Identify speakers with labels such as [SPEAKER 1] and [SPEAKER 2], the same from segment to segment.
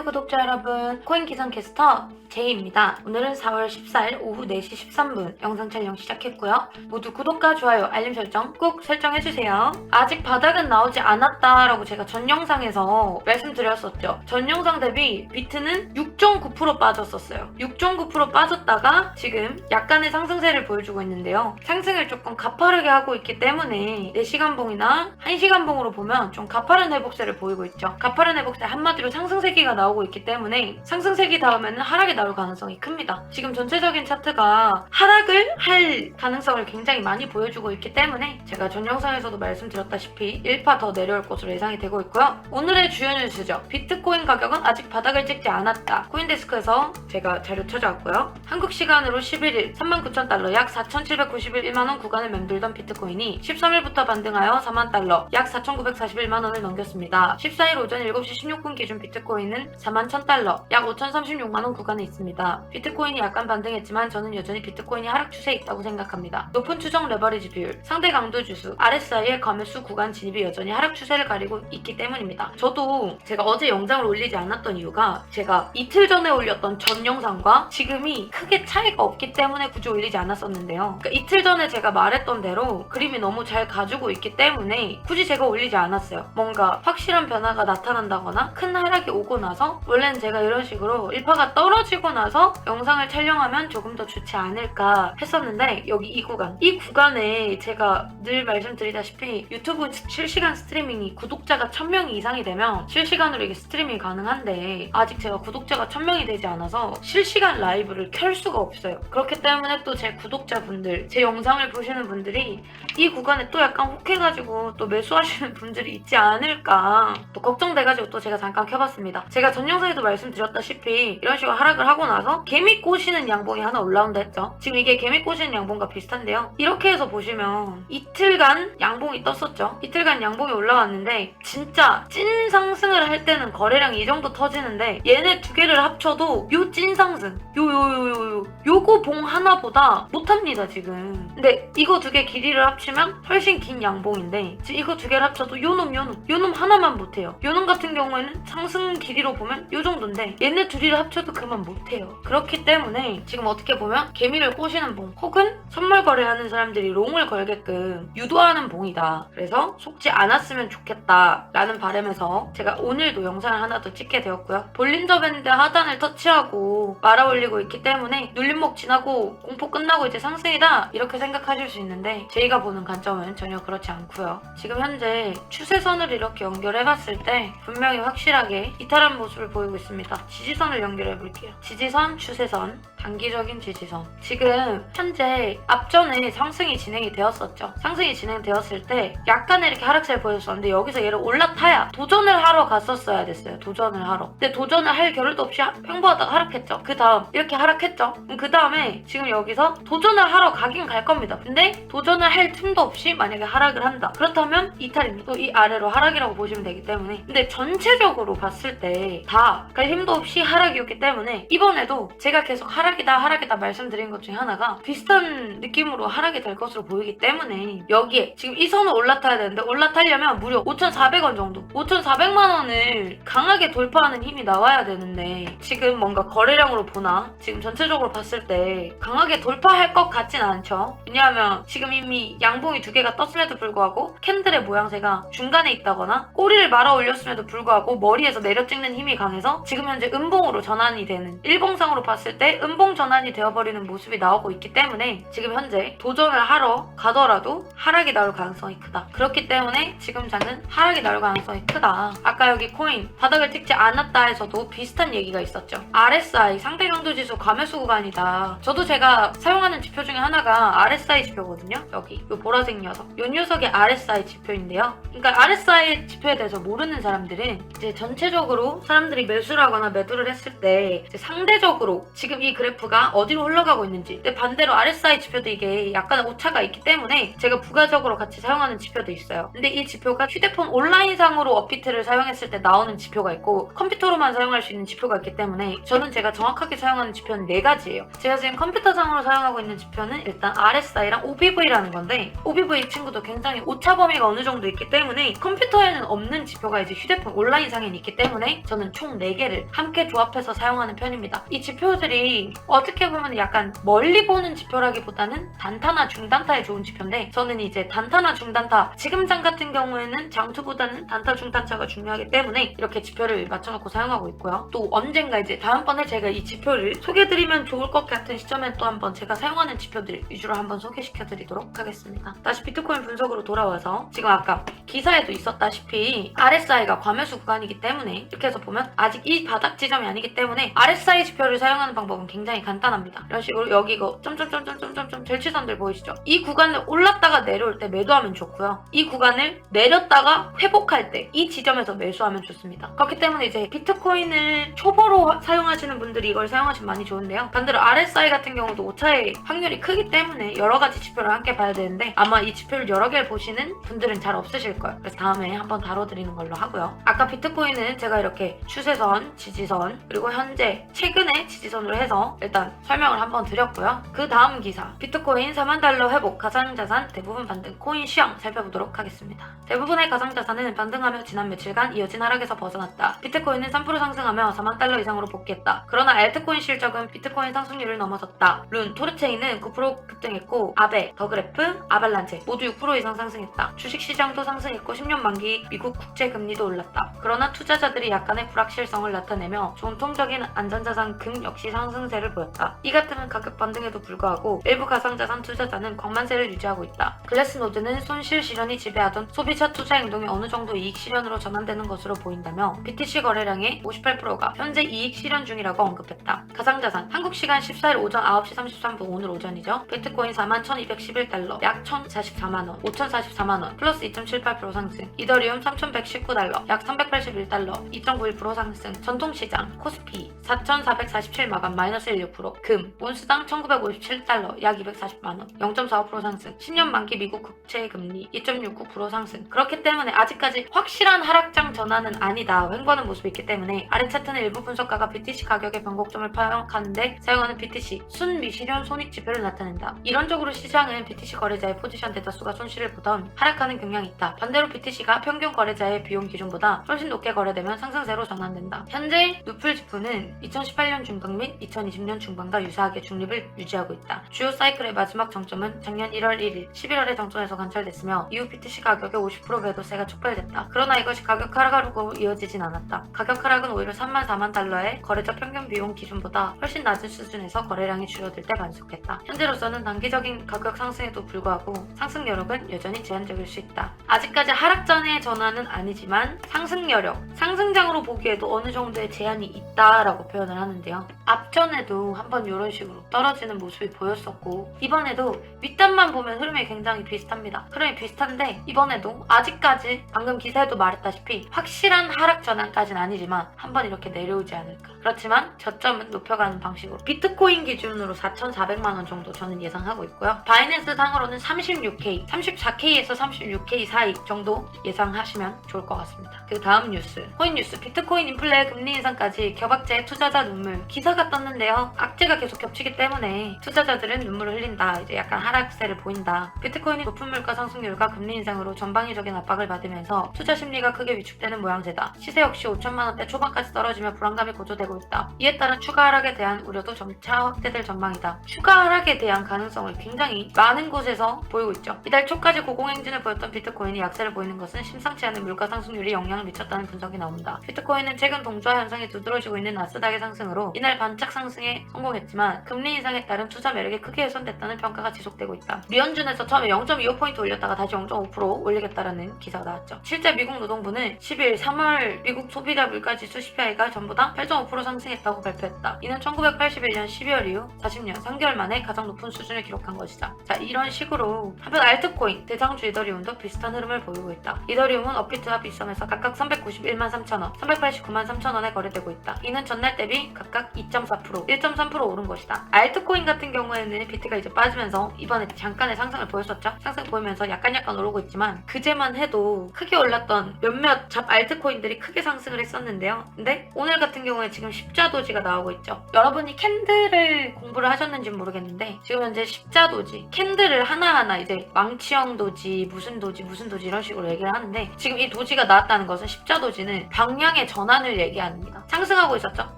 [SPEAKER 1] 안녕하세요 구독자 여러분 코인 기상캐스터 제이입니다. 오늘은 4월 14일 오후 4시 13분 영상 촬영 시작했고요. 모두 구독과 좋아요, 알림 설정 꼭 설정해주세요. 아직 바닥은 나오지 않았다라고 제가 전 영상에서 말씀드렸었죠. 전 영상 대비 비트는 6.9% 빠졌었어요. 6.9% 빠졌다가 지금 약간의 상승세를 보여주고 있는데요. 상승을 조금 가파르게 하고 있기 때문에 4시간 봉이나 1시간 봉으로 보면 좀 가파른 회복세를 보이고 있죠. 가파른 회복세 한마디로 상승세기가 나오고 있기 때문에 상승세기 다음에는 하락이 나올 가능성이 큽니다. 지금 전체적인 차트가 하락을 할 가능성을 굉장히 많이 보여주고 있기 때문에 제가 전 영상에서도 말씀드렸다시피 1파 더 내려올 것으로 예상이 되고 있고요. 오늘의 주요 뉴스죠. 비트코인 가격은 아직 바닥을 찍지 않았다. 코인데스크에서 제가 자료 찾아왔고요. 한국 시간으로 11일 39,000달러 약 4,791만원 구간을 맴돌던 비트코인이 13일부터 반등하여 4만 달러 약 4,941만원을 넘겼습니다. 14일 오전 7시 16분 기준 비트코인은 4만 1,000달러 약 5,036만원 구간에 있습니다. 비트코인이 약간 반등했지만 저는 여전히 비트코인이 하락 추세에 있다고 생각합니다. 높은 추정 레버리지 비율, 상대 강도 주수, RSI의 과매수 구간 진입이 여전히 하락 추세를 가리고 있기 때문입니다. 저도 제가 어제 영상을 올리지 않았던 이유가 제가 이틀 전에 올렸던 전 영상과 지금이 크게 차이가 없기 때문에 굳이 올리지 않았었는데요. 그러니까 이틀 전에 제가 말했던 대로 그림이 너무 잘 가지고 있기 때문에 굳이 제가 올리지 않았어요. 뭔가 확실한 변화가 나타난다거나 큰 하락이 오고 나서 원래는 제가 이런 식으로 일파가 떨어지고 나서 영상을 촬영하면 조금 더 좋지 않을까 했었는데 여기 이 구간. 이 구간에 제가 늘 말씀드리다시피 유튜브 실시간 스트리밍이 구독자가 1000명이 이상이 되면 실시간으로 이게 스트리밍이 가능한데 아직 제가 구독자가 1000명이 되지 않아서 실시간 라이브를 켤 수가 없어요. 그렇기 때문에 또 제 구독자분들 제 영상을 보시는 분들이 이 구간에 또 약간 혹해가지고 또 매수하시는 분들이 있지 않을까 또 걱정돼가지고 또 제가 잠깐 켜봤습니다. 제가 전 영상에도 말씀드렸다시피 이런 식으로 하락을 하고 나서 개미 꼬시는 양봉이 하나 올라온다 했죠. 지금 이게 개미 꼬시는 양봉과 비슷한데요. 이렇게 해서 보시면 이틀간 양봉이 떴었죠. 이틀간 양봉이 올라왔는데 진짜 찐 상승을 할 때는 거래량이 이 정도 터지는데 얘네 두 개를 합쳐도 요 찐 상승 요 요 요 요요 요거 봉 하나보다 못합니다 지금. 근데 이거 두 개 길이를 합치면 훨씬 긴 양봉인데 지금 이거 두 개를 합쳐도 요놈 요놈 요놈 하나만 못해요. 요놈 같은 경우에는 상승 길이로 보면 요 정도인데 얘네 둘이를 합쳐도 그만 못해요. 그렇기 때문에 지금 어떻게 보면 개미를 꼬시는 봉 혹은 선물 거래하는 사람들이 롱을 걸게끔 유도하는 봉이다. 그래서 속지 않았으면 좋겠다라는 바람에서 제가 오늘도 영상을 하나 더 찍게 되었고요. 볼린저 밴드 하단을 터치하고 말아 올리고 있기 때문에 눌림목 지나고 공포 끝나고 이제 상승이다 이렇게 생각하실 수 있는데 저희가 보는 관점은 전혀 그렇지 않고요. 지금 현재 추세선을 이렇게 연결해 봤을 때 분명히 확실하게 이탈한 모습 을 보이고 있습니다. 지지선을 연결해 볼게요. 지지선 추세선 단기적인 지지선. 지금 현재 앞전에 상승이 진행이 되었었죠. 상승이 진행되었을 때 약간의 이렇게 하락세를 보였었는데 여기서 얘를 올라타야 도전을 하러 갔었어야 됐어요. 도전을 하러. 근데 도전을 할 겨를도 없이 하- 횡보하다가 하락했죠. 그 다음 이렇게 하락했죠. 그 다음에 지금 여기서 도전을 하러 가긴 갈 겁니다. 근데 도전을 할 틈도 없이 만약에 하락을 한다. 그렇다면 이탈입니다 또이 아래로 하락이라고 보시면 되기 때문에. 근데 전체적으로 봤을 때다 그러니까 힘도 없이 하락이었기 때문에 이번에도 제가 계속 하락 이다 하락이다 말씀드린 것 중에 하나가 비슷한 느낌으로 하락이 될 것으로 보이기 때문에 여기에 지금 이 선을 올라타야 되는데 올라타려면 무려 5,400원 정도 5,400만 원을 강하게 돌파하는 힘이 나와야 되는데 지금 뭔가 거래량으로 보나? 지금 전체적으로 봤을 때 강하게 돌파할 것 같진 않죠. 왜냐하면 지금 이미 양봉이 두 개가 떴음에도 불구하고 캔들의 모양새가 중간에 있다거나 꼬리를 말아 올렸음에도 불구하고 머리에서 내려 찍는 힘이 강해서 지금 현재 음봉으로 전환이 되는 일봉상으로 봤을 때 음봉 전환이 되어버리는 모습이 나오고 있기 때문에 지금 현재 도전을 하러 가더라도 하락이 나올 가능성이 크다. 그렇기 때문에 지금 장은 하락이 나올 가능성이 크다. 아까 여기 코인 바닥을 찍지 않았다 해서도 비슷한 얘기가 있었죠. RSI 상대 강도 지수 과매수 구간이다. 저도 제가 사용하는 지표 중에 하나가 RSI 지표거든요. 여기 이 보라색 녀석. 이 녀석이 RSI 지표인데요. 그러니까 RSI 지표에 대해서 모르는 사람들은 이제 전체적으로 사람들이 매수를 하거나 매도를 했을 때 이제 상대적으로 지금 이 그래프 그래프가 어디로 흘러가고 있는지 근데 반대로 RSI 지표도 이게 약간의 오차가 있기 때문에 제가 부가적으로 같이 사용하는 지표도 있어요 근데 이 지표가 휴대폰 온라인상으로 업비트를 사용했을 때 나오는 지표가 있고 컴퓨터로만 사용할 수 있는 지표가 있기 때문에 저는 제가 정확하게 사용하는 지표는 네 가지예요 제가 지금 컴퓨터상으로 사용하고 있는 지표는 일단 RSI랑 OBV라는 건데 OBV 친구도 굉장히 오차 범위가 어느 정도 있기 때문에 컴퓨터에는 없는 지표가 이제 휴대폰 온라인상에는 있기 때문에 저는 총 4개를 함께 조합해서 사용하는 편입니다. 이 지표들이 어떻게 보면 약간 멀리 보는 지표라기보다는 단타나 중단타에 좋은 지표인데 저는 이제 단타나 중단타 지금 장 같은 경우에는 장투보다는 단타 중단타가 중요하기 때문에 이렇게 지표를 맞춰놓고 사용하고 있고요. 또 언젠가 이제 다음번에 제가 이 지표를 소개해드리면 좋을 것 같은 시점에 또 한번 제가 사용하는 지표들 위주로 한번 소개시켜드리도록 하겠습니다. 다시 비트코인 분석으로 돌아와서 지금 아까 기사에도 있었다시피 RSI가 과매수 구간이기 때문에 이렇게 해서 보면 아직 이 바닥 지점이 아니기 때문에 RSI 지표를 사용하는 방법은 굉장히 간단합니다. 이런 식으로 여기 이거 점점점점점점 절치선들 보이시죠? 이 구간을 올랐다가 내려올 때 매도하면 좋고요. 이 구간을 내렸다가 회복할 때 이 지점에서 매수하면 좋습니다. 그렇기 때문에 이제 비트코인을 초보로 사용하시는 분들이 이걸 사용하시면 많이 좋은데요. 반대로 RSI 같은 경우도 오차의 확률이 크기 때문에 여러 가지 지표를 함께 봐야 되는데 아마 이 지표를 여러 개를 보시는 분들은 잘 없으실 거예요. 그래서 다음에 한번 다뤄드리는 걸로 하고요. 아까 비트코인은 제가 이렇게 추세선, 지지선, 그리고 현재 최근의 지지선으로 해서 일단 설명을 한번 드렸고요. 그 다음 기사 비트코인 4만 달러 회복 가상자산 대부분 반등 코인 시황 살펴보도록 하겠습니다. 대부분의 가상자산은 반등하며 지난 며칠간 이어진 하락에서 벗어났다. 비트코인은 3% 상승하며 4만 달러 이상으로 복귀했다. 그러나 알트코인 실적은 비트코인 상승률을 넘어섰다. 룬, 토르체인은 9% 급등했고 아베, 더그래프, 아발란체 모두 6% 이상 상승했다. 주식시장도 상승했고 10년 만기 미국 국채 금리도 올랐다. 그러나 투자자들이 약간의 불확실성을 나타내며 전통적인 안전자산 금 역시 상승세를 보였다. 이 같은 가격 반등에도 불구하고 일부 가상자산 투자자는 광만세를 유지하고 있다. 글래스노드는 손실 실현이 지배하던 소비자 투자 행동이 어느 정도 이익 실현으로 전환되는 것으로 보인다며 BTC 거래량의 58%가 현재 이익 실현 중이라고 언급했다. 가상자산 한국 시간 14일 오전 9시 33분 오늘 오전이죠. 비트코인 41,211달러 약 1,044만원 5,044만원 플러스 2.78% 상승 이더리움 3,119달러 약 381달러 2.91% 상승 전통시장 코스피 4,447 마감 마이너스 16%금 온수당 1,957달러 약 240만원 0.45% 상승 10년 만기 미국 국채 금리 2.69% 상승. 그렇기 때문에 아직까지 확실한 하락장 전환은 아니다. 횡보하는 모습이 있기 때문에 아래 차트는 일부 분석가가 BTC 가격의 변곡점을 파악하는데 사용하는 BTC 순미실현 손익 지표를 나타낸다. 이론적으로 시장은 BTC 거래자의 포지션 대다수가 손실을 보던 하락하는 경향이 있다. 반대로 BTC가 평균 거래자의 비용 기준보다 훨씬 높게 거래되면 상승세로 전환된다. 현재 누플 지표는 2018년 중반 및 2020년 중반과 유사하게 중립을 유지하고 있다. 주요 사이클의 마지막 정점은 작년 1월 1일, 11월의 정점에서 관찰됐으며 이후 BTC 가격의 50% 매도세가 촉발됐다. 그러나 이것이 가격 하락으로 이어지진 않았다. 가격 하락은 오히려 3만 4만 달러의 거래자 평균 비용 기준보다 훨씬 낮은 수준에서 거래량이 줄어들 때 반복했다. 현재로서는 단기적인 가격 상승에도 불구하고 상승 여력은 여전히 제한적일 수 있다. 아직까지 하락 전의 전환은 아니지만 상승 여력, 상승장으로 보기에도 어느 정도의 제한이 있다라고 표현을 하는데요. 앞전에도 한번 이런 식으로 떨어지는 모습이 보였었고 이번에도 윗단만 보면 흐름이 굉장히 비슷합니다. 흐름이 비슷한데 이번에도 아직까지 방금 기사에도 말했다시피 확실한 하락 전환까지는 아니지만 한번 이렇게 내려오지 않을까. 그렇지만 저점은 높여가는 방식으로 비트코인 기준으로 4,400만 원 정도 저는 예상하고 있고요. 바이낸스 상으로는 36K, 34K에서 36K 사이 정도 예상하시면 좋을 것 같습니다. 그 다음 뉴스, 코인 뉴스, 비트코인 인플레 금리 인상까지 겨박제 투자자 눈물 기사가 떴는데요. 악재가 계속 겹치기 때문에 투자자들은 눈물을 흘린다. 이제 약간 하락세를 보인다. 비트코인이 높은 물가 상승률과 금리 인상으로 전방위적인 압박을 받으면서 투자 심리가 크게 위축되는 모양새다. 시세 역시 5천만 원대 초반까지 떨어지며 불안감이 고조되고 있다. 이에 따른 추가 하락에 대한 우려도 점차 확대될 전망이다. 추가 하락에 대한 가능성을 굉장히 많은 곳에서 보이고 있죠. 이달 초까지 고공행진을 보였던 비트코인이 약세를 보이는 것은 심상치 않은 물가 상승률이 영향을 미쳤다는 분석이 나온다. 비트코인은 최근 동조화 현상이 두드러지고 있는 나스닥의 상승으로 이날 반짝 상승에 성공했지만 금리 인상에 따른 투자 매력이 크게 훼손됐다는 평가가 지속되고 있다. 류현준에서 처음에 0.25포인트 올렸다가 다시 0.5% 올리겠다라는 기사가 나왔죠. 실제 미국 노동부는 10일 3월 미국 소비자 물가지수 CPI가 전보다 8.5% 상승했다고 발표했다. 이는 1981년 12월 이후 40년 3개월 만에 가장 높은 수준을 기록한 것이다. 자 이런 식으로 한편 알트코인 대장주 이더리움도 비슷한 흐름을 보이고 있다. 이더리움은 업비트와 빗썸에서 각각 391만 3천원, 389만 3천원에 거래되고 있다. 이는 전날 대비 각각 2.4%, 1.3% 오른 것이다. 알트코인 같은 경우에는 비트가 이제 빠지면서 이번에 잠깐의 상승을 보였었죠. 상승 보이면서 약간 약간 오르고 있지만 그제만 해도 크게 올랐던 몇몇 잡 알트코인들이 크게 상승을 했었는데요. 근데 오늘 같은 경우에 지금 십자도지가 나오고 있죠. 여러분이 캔들을 공부를 하셨는지 모르겠는데 지금 현재 십자도지 캔들을 하나하나 이제 망치형 도지 무슨 도지 무슨 도지 이런 식으로 얘기를 하는데 지금 이 도지가 나왔다는 것은 십자도지는 방향의 전환을 얘기합니다. 상승하고 있었죠.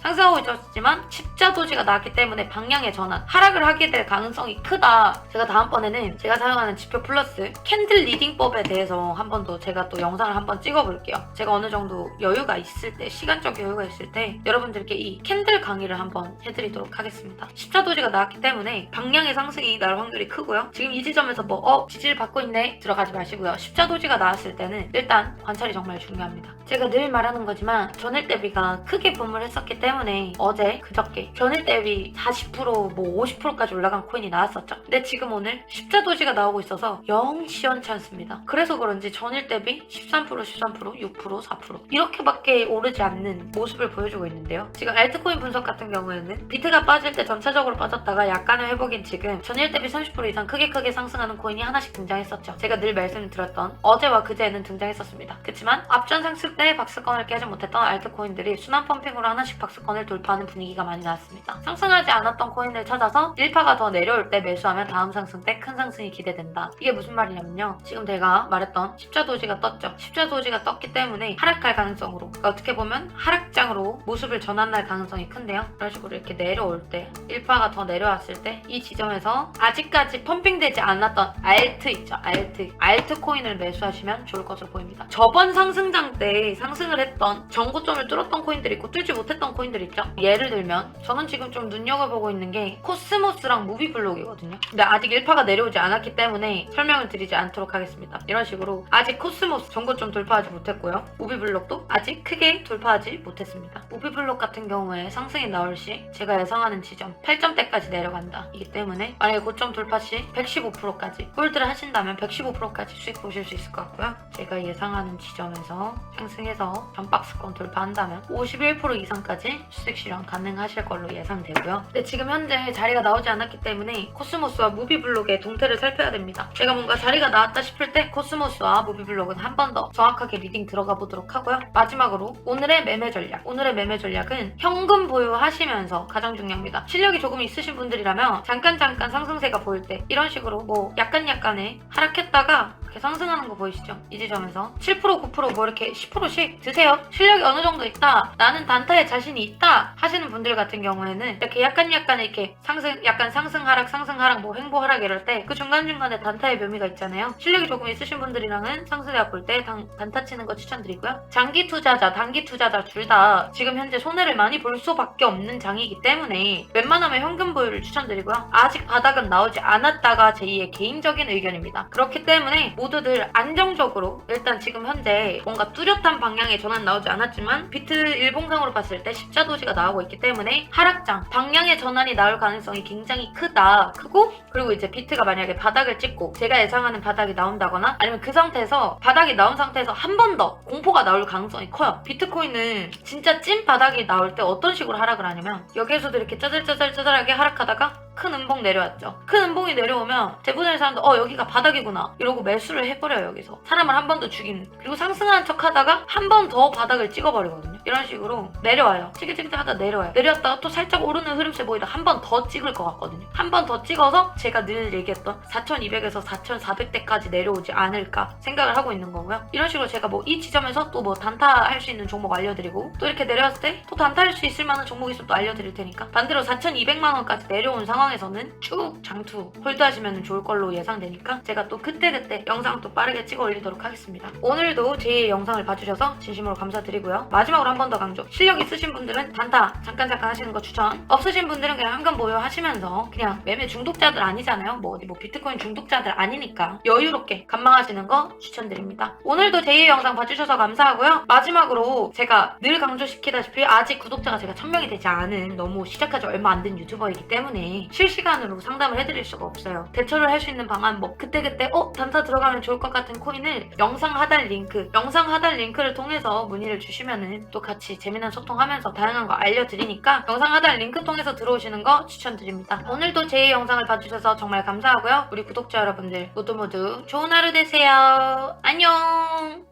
[SPEAKER 1] 상승하고 있었지만 십자도지 가 나왔기 때문에 방향의 전환 하락을 하게 될 가능성이 크다. 제가 다음번에는 제가 사용하는 지표 플러스 캔들 리딩법에 대해서 한 번 더 제가 또 영상을 한 번 찍어볼게요. 제가 어느 정도 여유가 있을 때 시간적 여유가 있을 때 여러분들께 이 캔들 강의를 한번 해드리도록 하겠습니다. 십자도지가 나왔기 때문에 방향의 상승이 날 확률이 크고요. 지금 이 지점에서 뭐 어 지지를 받고 있네 들어가지 마시고요. 십자도지가 나왔을 때는 일단 관찰이 정말 중요합니다. 제가 늘 말하는 거지만 전일 대비가 크게 붐을 했었기 때문에 어제 그저께 전일 대비 40%뭐 50%까지 올라간 코인이 나왔었죠. 근데 지금 오늘 십자 도지가 나오고 있어서 영 시원치 않습니다. 그래서 그런지 전일 대비 13% 13% 6% 4% 이렇게밖에 오르지 않는 모습을 보여주고 있는데요. 지금 알트코인 분석 같은 경우에는 비트가 빠질 때 전체적으로 빠졌다가 약간의 회복인 지금 전일 대비 30% 이상 크게 크게 상승하는 코인이 하나씩 등장했었죠. 제가 늘 말씀드렸던 어제와 그제는 등장했었습니다. 그렇지만 앞전 상승 때 박스권을 깨지 못했던 알트코인들이 순환 펌핑으로 하나씩 박스권을 돌파하는 분위기가 많이 나왔습니다. 상승하지 않았던 코인을 찾아서 1파가 더 내려올 때 매수하면 다음 상승 때 큰 상승이 기대된다. 이게 무슨 말이냐면요. 지금 제가 말했던 십자 도지가 떴죠. 십자 도지가 떴기 때문에 하락할 가능성으로 그러니까 어떻게 보면 하락장으로 모습을 전환할 가능성이 큰데요. 이런 식으로 이렇게 내려올 때 1파가 더 내려왔을 때 이 지점에서 아직까지 펌핑되지 않았던 알트 있죠. 알트. 알트 코인을 매수하시면 좋을 것으로 보입니다. 저번 상승장 때 상승을 했던 정고점을 뚫었던 코인들 있고 뚫지 못했던 코인들 있죠. 예를 들면 저는 지금 좀 눈여겨보고 있는 게 코스모스랑 무비블록이거든요. 근데 아직 1파가 내려오지 않았기 때문에 설명을 드리지 않도록 하겠습니다. 이런 식으로 아직 코스모스 정고점 돌파하지 못했고요. 무비블록도 아직 크게 돌파하지 못했습니다. 무비블록 같은 경우에 상승이 나올 시 제가 예상하는 지점 8점대까지 내려간다. 이기 때문에 만약에 고점 돌파 시 115%까지 홀드를 하신다면 115%까지 수익 보실 수 있을 것 같고요. 제가 예상하는 지점에서 상승해서 전박스권 돌파한다면 51% 이상까지 수익 실현 가능하실 걸로 예상 되고요. 근데 지금 현재 자리가 나오지 않았기 때문에 코스모스와 무비블록의 동태를 살펴야 됩니다. 제가 뭔가 자리가 나왔다 싶을 때 코스모스와 무비블록은 한 번 더 정확하게 리딩 들어가 보도록 하고요. 마지막으로 오늘의 매매 전략. 오늘의 매매 전략은 현금 보유하시면서 가장 중요합니다. 실력이 조금 있으신 분들이라면 잠깐 잠깐 상승세가 보일 때 이런 식으로 뭐 약간 약간의 하락했다가 이렇게 상승하는 거 보이시죠? 이 지점에서 7% 9%뭐 이렇게 10%씩 드세요. 실력이 어느 정도 있다. 나는 단타에 자신이 있다 하시는 분들 같은 경우에는 이렇게 약간 약간 이렇게 상승 약간 상승 하락 상승 하락 뭐 횡보 하락 이럴 때 그 중간 중간에 단타의 묘미가 있잖아요. 실력이 조금 있으신 분들이랑은 상승세가 볼때 단타 치는 거 추천드리고요. 장기 투자자, 단기 투자자 둘 다 지금 현재 손해를 많이 볼 수밖에 없는 장이기 때문에 웬만하면 현금 보유를 추천드리고요. 아직 바닥은 나오지 않았다가 제2의 개인적인 의견입니다. 그렇기 때문에 모두들 안정적으로 일단 지금 현재 뭔가 뚜렷한 방향의 전환 나오지 않았지만 비트 일봉상으로 봤을 때 십자 도지가 나오고 있기 때문에 하락장 방향의 전환이 나올 가능성이 굉장히 크다. 크고 그리고 이제 비트가 만약에 바닥을 찍고 제가 예상하는 바닥이 나온다거나 아니면 그 상태에서 바닥이 나온 상태에서 한 번 더 공포가 나올 가능성이 커요. 비트코인은 진짜 찐 바닥이 나올 때 어떤 식으로 하락을 하냐면 여기에서도 이렇게 짜잘짜잘짜잘하게 하락하다가 큰 음봉 내려왔죠. 큰 음봉이 내려오면 대부분의 사람들 어 여기가 바닥이구나 이러고 매수를 해버려요 여기서 사람을 한 번 더 죽이는 그리고 상승하는 척하다가 한 번 더 바닥을 찍어버리거든요. 이런 식으로 내려와요. 찌글찌글 하다 내려와요. 내려왔다가 또 살짝 오르는 흐름세 보이다 한 번 더 찍을 것 같거든요. 한 번 더 찍어서 제가 늘 얘기했던 4,200에서 4,400대까지 내려오지 않을까 생각을 하고 있는 거고요. 이런 식으로 제가 뭐 이 지점에서 또 뭐 단타 할 수 있는 종목 알려드리고 또 이렇게 내려왔을 때 또 단타 할 수 있을 만한 종목 있으면 또 알려드릴 테니까 반대로 4,200만 원까지 내려온 상황 에서는 쭉 장투 홀드하시면 좋을 걸로 예상되니까 제가 또 그때그때 영상 또 빠르게 찍어 올리도록 하겠습니다. 오늘도 제 영상을 봐주셔서 진심으로 감사드리고요. 마지막으로 한 번 더 강조. 실력 있으신 분들은 단타 잠깐 잠깐 하시는 거 추천. 없으신 분들은 그냥 현금 보유하시면서 그냥 매매 중독자들 아니잖아요. 뭐 어디 뭐 비트코인 중독자들 아니니까 여유롭게 감망하시는 거 추천드립니다. 오늘도 제2의 영상 봐주셔서 감사하고요. 마지막으로 제가 늘 강조시키다시피 아직 구독자가 제가 1000명이 되지 않은 너무 시작하지 얼마 안 된 유튜버이기 때문에 실시간으로 상담을 해드릴 수가 없어요. 대처를 할 수 있는 방안 뭐 그때그때 어 단타 들어가면 좋을 것 같은 코인을 영상 하단 링크 영상 하단 링크를 통해서 문의를 주시면은 또 같이 재미난 소통하면서 다양한 거 알려드리니까 영상 하단 링크 통해서 들어오시는 거 추천드립니다. 오늘도 제 영상을 봐주셔서 정말 감사하고요. 우리 구독자 여러분들 모두 모두 좋은 하루 되세요. 안녕.